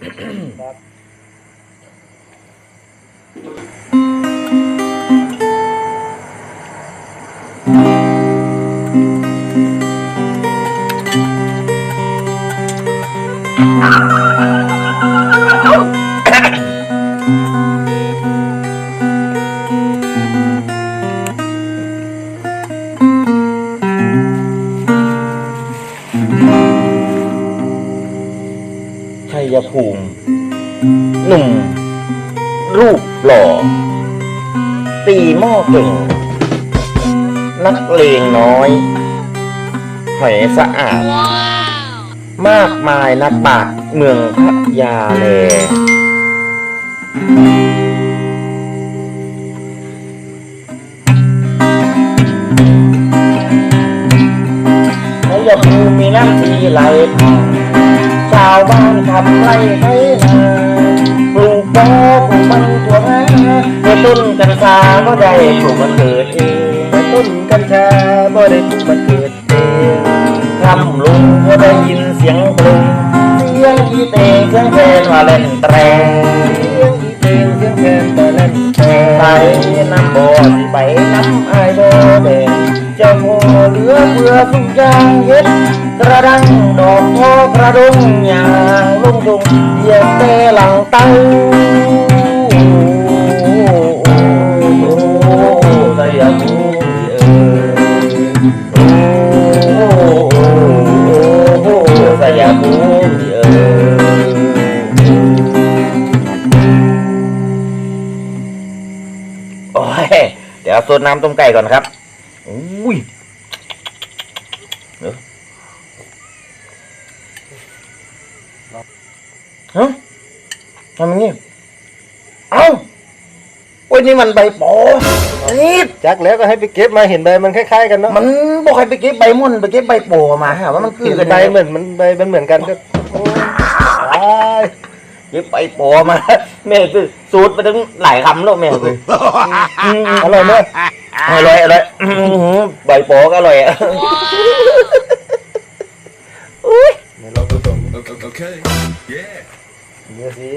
Oh, ยภูมิ หนุ่ม รูปหล่อ ตีหม้อเก่ง นักเลงน้อย หอยสะอาด มากมายนักปาชญ์เมืองพัทยาแลชัยภูมิมีน้ำทีไหลผ่าน ชาวบ้านทำไรไถนาปลูกโป๊ปลูกมันถั่วงาเมื่อต้นกันชาก็ได้ปลูกมันเกิดเองเมื่อต้นกัญชาก็ได้ปลูกมันเกิดเองคำลุงก็ได้ยินเสียงเพลงเสียงอีเตงเสียงเพลงว่าเล่นแตรเสียงอีเตงเสียงเพลงว่าเล่นแตรไปน้ำบ่อสิไปน้ำไอายบ่แดเจ้าโม เหลือเพื่อสุกยางเฮ็ดกระดังดอกโทกระดงยางลงดงเหยียบแต่หลังเต้าสยามภูมิเออสยามภูมิเออโอ้ยเดี๋ยวสดน้ำต้มไก่ก่อนครับอุ้ย เดี๋ยวฮะทำอย่างนี้เอ้าโอ้ยนี่มันใบปอนี่จักแล้วก็ให้ไปเก็บมาเห็นใบมันคล้ายๆกันเนาะมันบอกให้ไปเก็บใบม่อนไปเก็บใบโปอมาฮะว่ามันคือเห็นกันใบได้เหมือนมันใบมันเหมือนกันก็โอ้ยเก็บใบโปอมาแม่คือสูตรไปถึงหลายคำแล้วแม่คืออร่อยไหมอร่อยอร่อยอื้อหือ ใบโปอก็อร่อยอะเดี๋ยวลองดูตรง Okay. okay. Yeah. นี้สิ